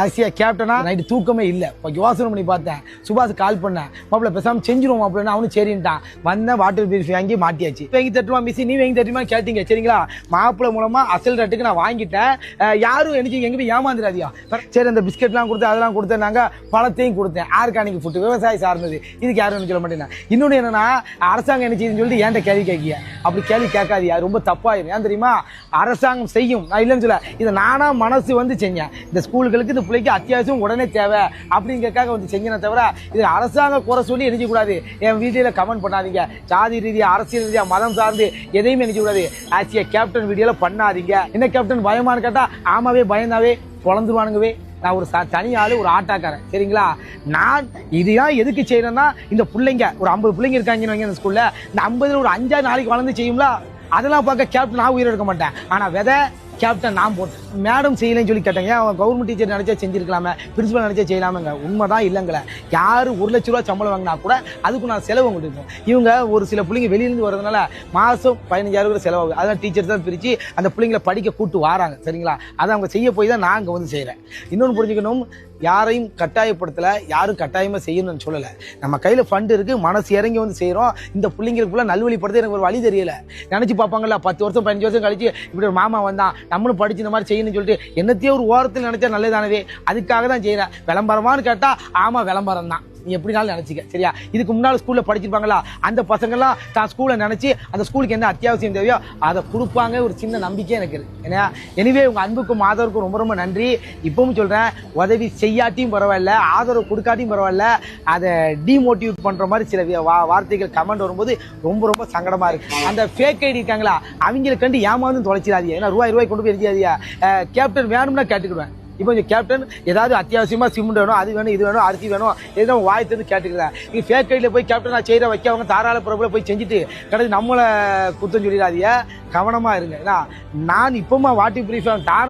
Asia கேப்டனா night தூக்கமே இல்லை. இப்போ யோசனை பண்ணி பார்த்தேன். சுபாஷ் கால் பண்ணேன். மாப்பிள்ள பேசாம செஞ்சிருவோம் மாப்பிள்ள அவனும் சரின்ட்டான். வந்தேன் வாட்டர் பிரிஃப் வாங்கி மாட்டியாச்சு. வாங்கி தட்டுமா மிஸ் நீ வாங்கி தட்டுமா கேட்டீங்க சரிங்களா? மாப்பிள்ளை மூலமா அசல் ரேட்டுக்கு நான் வாங்கிட்டேன். யாரும் எனக்கு எங்க போய் ஏமாந்துடாதியா சரி அந்த பிஸ்கெட்லாம் கொடுத்து அதெல்லாம் கொடுத்தேன் நாங்கள் பழத்தையும் கொடுத்தேன். ஆர்கானிக் ஃபுட்டு விவசாயி சார்ந்தது இதுக்கு யாரும் என்ன சொல்ல மாட்டேன் இன்னொன்று என்னன்னா அரசாங்கம் என்ன செய்யுதுன்னு சொல்லிட்டு ஏன்ட்ட கேள்வி கேட்கிய. அப்படி கேள்வி கேட்காதியா? ரொம்ப தப்பாயிரும் ஏன் தெரியுமா? அரசாங்கம் செய்யும். நான் இல்லைன்னு சொல்ல இதை நானா மனசு வந்து செஞ்சேன். இந்த ஸ்கூல்களுக்கு பிள்ளைக்கு அத்தியாவசியம் உடனே தேவை. அப்படிங்கறக்காக வந்து செஞ்சேனே தவிர இது அரசாங்கம் குறை சொல்லி நினைக்க கூடாது என் வீடியோல கமெண்ட் பண்ணாதீங்க. ஜாதி ரீதியா அரசியல் ரீதியா மதம் சார்ந்து எதையுமே நினைக்க கூடாது கேப்டன் வீடியோல பண்ணாதீங்க. என்ன கேப்டன் பயமான்னு கேட்டா ஆமாவே பயந்தாவே பொழந்துருவானுங்கவே. நான் ஒரு ச- தனி ஆள் ஒரு ஆட்டாக்காரன். சரிங்களா? நான் இதுதான் எதுக்கு செய்யறேன்னா இந்த பிள்ளைங்க ஒரு ஐம்பது பிள்ளைங்க இருக்காங்கன்னு வைங்க இந்த ஸ்கூலில் இந்த ஐம்பதுல ஒரு அஞ்சாறு நாளைக்கு வளர்ந்து செய்யும்ல? அதெல்லாம் பார்க்க கேப்டன் நான் உயிர் எடுக்க மாட்டேன். ஆனால் விதை கேப்டன் நான் போட்டேன் மேடம் செய்யலைன்னு சொல்லி கேட்டேங்க அவன் கவர்மெண்ட் டீச்சர் நினைச்சா செஞ்சிருக்கலாமே? பிரின்சிபல் நினைச்சா செய்யலாமேங்க. உண்மைதான் இல்லைங்களே. யார் ஒரு லட்ச ரூபா சம்பளம் வாங்கினா கூட அதுக்கு நான் செலவு கொடுப்பேன் இவங்க ஒரு சில பிள்ளைங்க வெளியிலேருந்து வரதுனால மாதம் பதினஞ்சாயிரம் கூட செலவாகுது அதான் டீச்சர் தான் பிரித்து அந்த பிள்ளைங்களை படிக்க கூட்டு வராங்க. சரிங்களா? அதை அவங்க செய்ய போய் தான் நான் அங்கே வந்து செய்கிறேன் இன்னொன்று புரிஞ்சுக்கணும். யாரையும் கட்டாயப்படுத்தலை யாரும் கட்டாயமாக செய்யணும்னு சொல்லலை. நம்ம கையில் ஃபண்டு இருக்குது மனசு இறங்கி வந்து செய்கிறோம் இந்த பிள்ளைங்களுக்குள்ள நல்வழிப்படுத்த எனக்கு ஒரு வழி தெரியல. நினச்சி பார்ப்பாங்கல்ல பத்து வருஷம் பதினஞ்சு வருஷம் கழிச்சு இப்படி ஒரு மாமா வந்தான் நம்மளும் படிச்சு இந்த மாதிரி செய்யணும்னு சொல்லிட்டு என்னத்தையோ ஒரு ஓரத்தில் நினச்சா நல்லதானவே? அதுக்காக தான் செய்கிறேன் விளம்பரமான்னு கேட்டால் ஆமா விளம்பரம் தான் நீ எப்படினாலும் நினச்சிக்க சரியா? இதுக்கு முன்னால் ஸ்கூலில் படிச்சிருப்பாங்களா? அந்த பசங்கள்லாம் தான் ஸ்கூலை நினச்சி அந்த ஸ்கூலுக்கு என்ன அத்தியாவசியம் தேவையோ அதை கொடுப்பாங்க ஒரு சின்ன நம்பிக்கை எனக்கு இருக்குது ஏன்னா எனிவே உங்கள் அன்புக்கும் ஆதரவுக்கும் ரொம்ப ரொம்ப நன்றி. இப்பவும் சொல்கிறேன் உதவி செய்யாட்டியும் பரவாயில்ல ஆதரவு கொடுக்காட்டியும் பரவாயில்ல அதை டிமோட்டிவேட் பண்ணுற மாதிரி சில வா- வார்த்தைகள் கமெண்ட் வரும்போது ரொம்ப ரொம்ப சங்கடமாக இருக்குது அந்த ஃபேக் ஐடி இருக்காங்களா? அவங்களை கண்டு ஏமாந்து தொலைச்சிடாதீங்க. ஏன்னா ரூபாய் ரூபாய் கொண்டு போய் எழுதியாதியா கேப்டன் வேணும்னா கேட்டுக்கிடுவேன். இப்போ கொஞ்சம் கேப்டன் ஏதாவது அத்தியாவசியமாக சிமெண்ட் வேணும் அது வேணும் இது வேணும் அரிசி வேணும் எதுனா வாய் திறந்து கேட்டுக்கிறேன். நீங்க ஃபேக் ஐடியில் போய் கேப்டன் நான் செய்கிற வைக்க அவங்க தாராள பிரபுல போய் செஞ்சுட்டு கடைசி நம்மளை குத்தம் சொல்லிடாதீங்க. கவனமாக இருங்க. ஏன்னா நான் இப்போமா வாட்டி பிரீஃப் தான்